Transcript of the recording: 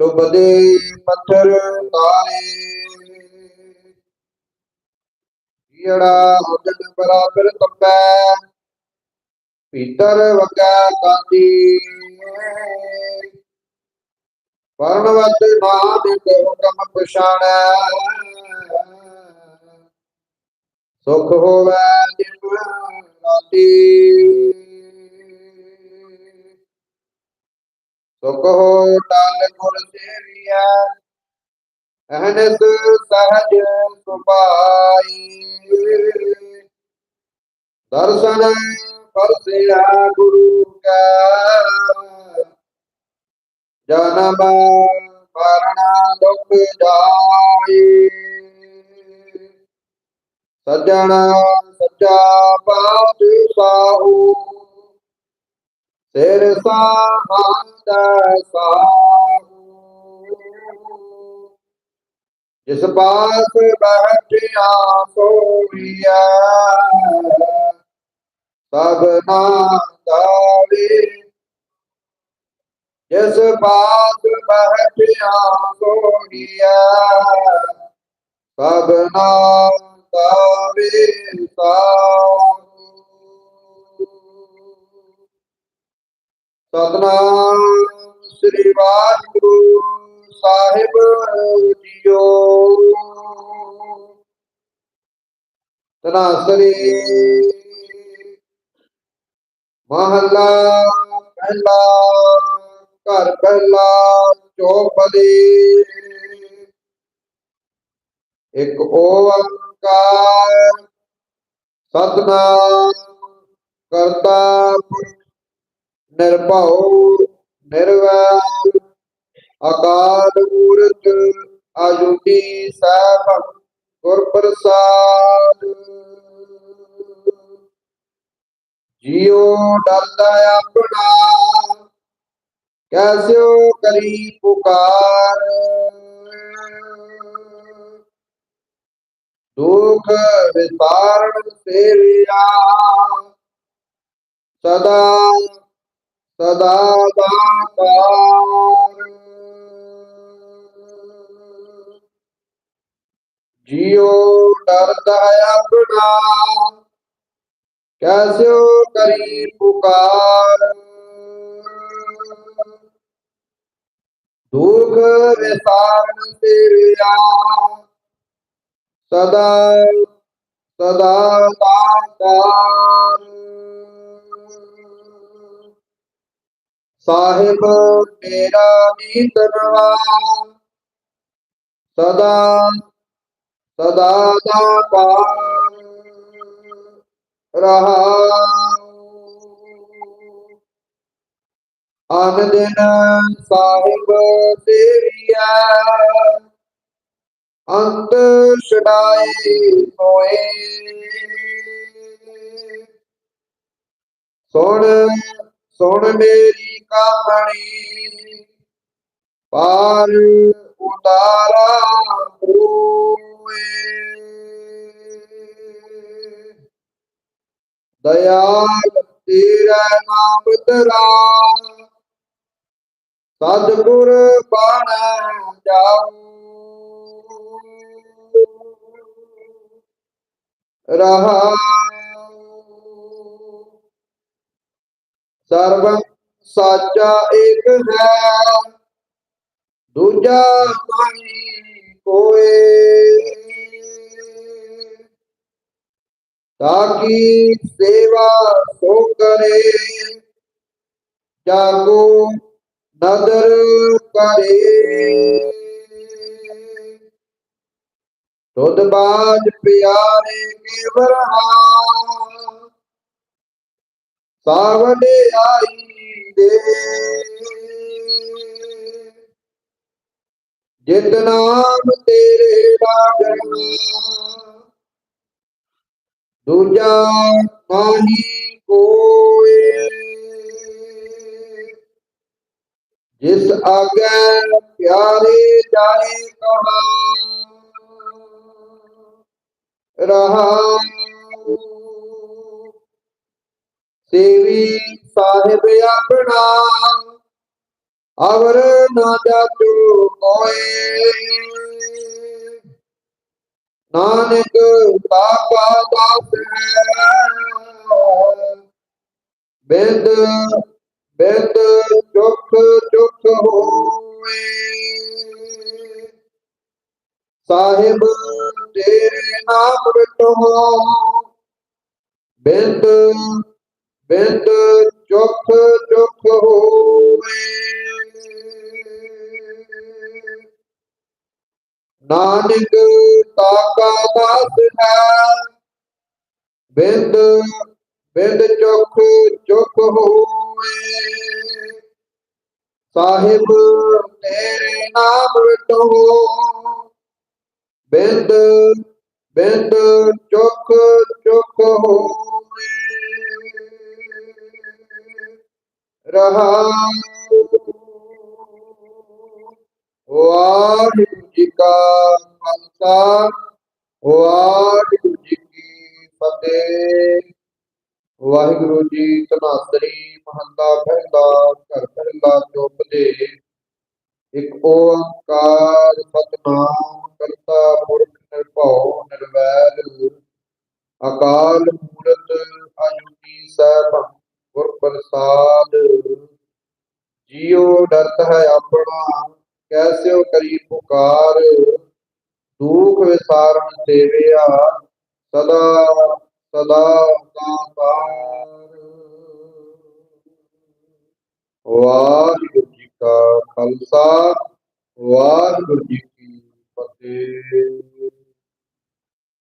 ਡੁੱਬਦੇ ਪੱਥਰ ਤਾਰੇ। ਜਿਹੜਾ ਉਦਨ ਬਰਾਬਰ ਤਪੈ, ਭੀਤਰ ਵਗੈ ਕਾਂਦੀ ਪਰਣਵਤ ਨਾਨਕ ਹੁਕਮ ਪਛਾਣੈ। ਸੁਖ ਹੋਵੇ ਜਿਨ ਰਾਤੀ। ਸੁਖ ਹੋ ਟਲ ਗੁਰ ਸੇਵੀਐ ਅਹਨਸ ਸਹਜ ਸੁਭਾਈ। ਦਰਸ਼ਨ ਪਰਸਿਆ ਗੁਰੂ ਕਾ, ਜਨਮ ਮਰਨ ਦੁਖ ਜਾਈ ਸਜਣਾ ਸੱਚਾ ਬਾਤ ਸਾਹੂ ਸਿਰ ਸਾਹੰਦ ਸਾਹੂ ਜਿਸ ਪਾਸ ਬੈਠਿਆ ਸੋਈਐ ਸਭਨਾ ਦਾਵੇ ਜਿਸ ਪਾਸ ਬੈਠਿਆ ਸੋਈਐ ਸਭਨਾ ਦਾਵੇ ਸਾਹੂ ਸਤਨਾਮ ਸ੍ਰੀ ਵਾਹਿਗੁਰੂ ਸਾਹਿਬ ਜੀਓ। ਤਨਾਸਰੀ ਮਹੱਲਾ ਪਹਿਲਾ, ਘਰ ਪਹਿਲਾ, ਚੌਪਦੀ। ਇੱਕ ਓੰਕਾਰ ਸਤਨਾਮ ਕਰਤਾ ਪੁਰਖ ਨਿਰਭਉ, ਨਿਰਵੈਰ, ਅਕਾਲ ਮੂਰਤ ਆਜੂਨੀ ਸੈਭੰ ਗੁਰ ਪ੍ਰਸਾਦ ਜਿਉ ਡਰਦਾ ਆਪਣਾ, ਕੈਸਿਓ ਕਰੀ ਪੁਕਾਰ। ਦੁਖ ਵਿਸਾਰਣ ਸੇਵਿਆ, ਸਦਾ ਸਦਾ ਦਾਤਾਰ ਜਿਉ ਡਰਦਾ ਆਪਣਾ ਕੈਸਿਓ ਕਰੀ ਪੁਕਾਰ। ਦੁਖ ਵਿਸਾਰਨ ਤੇਰਿਆ ਸਦਾ ਸਦਾ ਦਾਤਾਰ ਸਾਹਿਬ ਤੇਰਾ ਨੀਤਨਵਾ ਸਦਾ ਸਦਾ ਦਾਤਾਰ ਰਹਾ ਅਨ ਦਿਨ ਸਾਹਿਬ ਤੇਰੀਆ ਅੰਤ ਛਡਾਏ ਹੋਏ। ਸੁਣ ਸੁਣ ਮੇਰੀ ਕਹਾਣੀ ਪਾਰ ਉਤਾਰਾ ਹੋਏ। ਦਇਆਲ ਤੇਰਾ ਨਾਮ ਤਰਾ ਸਤਿਗੁਰ ਬਣ ਜਾਊ। ਰਹਾ ਸਰਬ ਸਾਚਾ ਇੱਕ ਹੈ, ਦੂਜਾ ਨਹੀਂ ਕੋਏ। ਤਾਕੀ ਸੇਵਾ ਸੋ ਕਰੇ ਜਾਗੋ ਨਦਰ ਕਰੇ। ਤੁਧ ਬਾਜ ਪਿਆਰੇ ਕੇਵਰ ਹਾਂ ਸਾਵਡੇ ਆਈ ਦੇ ਜਿਤ ਨਾਮ ਤੇਰੇ ਲਾਗਣਾ ਦੂਜਾ ਨਾਹੀ ਕੋਏ। ਜਿਸ ਆਗੇ ਪਿਆਰੇ ਜਾਏ ਕਹਾ ਰਹਾ ਸੇਵੀ ਸਾਹਿਬ ਆਪਣਾ ਅਵਰ ਨਾ ਜਾਤੂ ਕੋਏ ਨਾਨਕ ਬਾਬਾ ਦਾਸ ਹੈ। ਬਿੰਦ ਬਿੰਦ ਚੁਖ ਚੁਖ ਹੋਏ। ਸਾਹਿਬ ਤੇਰੇ ਨਾਮ ਰਟੋ। ਬਿੰਦ ਬਿੰਦ ਚੁਖ ਚੁਖ ਹੋਏ ਨਾਨਕ ਤਾਕਾ ਦਾਸ ਹੈ। ਬਿੰਦ ਬਿੰਦ ਚੁਖ ਚੁਖ ਹੋਏ ਸਾਹਿਬ ਤੇਰੇ ਨਾਮ ਰਟੋ ਬਿੰਦ ਬਿੰਦ ਚੁਖ ਚੁਖ ਹੋਏ ਰਹਾ ਵਾਹਿਗੁਰੂ ਜੀ ਕਾ ਖਾਲਸਾ ਵਾਹਿਗੁਰੂ ਜੀ ਕੀ ਫਤਿਹ ਵਾਹਿਗੁਰੂ ਜੀ ਤਨਾਸਰੀ ਮਹੰਦਾ ਪਹਿਲਾ ਘਰ ਪਹਿਲਾ ਚੁੱਪ ਦੇ ਇੱਕ ਓੰਕਾਰ ਸਤਨਾਮ ਕਰਤਾ ਪੁਰਖ ਨਿਰਭਉ ਨਿਰਵੈਰ ਅਕਾਲ ਮੂਰਤ ਅਜੂਨੀ ਸੈਭ ਗੁਰ ਪ੍ਰਸਾਦ। ਜੀਉ ਡਰਤ ਹੈ ਆਪਣਾ, ਕੈਸਿਓ ਕਰੀ ਪੁਕਾਰ। ਦੁਖ ਵਿਸਾਰਨ ਸੇਵਿਆ, ਸਦਾ ਸਦਾ ਦਾਤਾਰ ਵਾਹਿਗੁਰੂ ਜੀ ਕਾ ਖਾਲਸਾ, ਵਾਹਿਗੁਰੂ ਜੀ ਕੀ ਫਤਿਹ।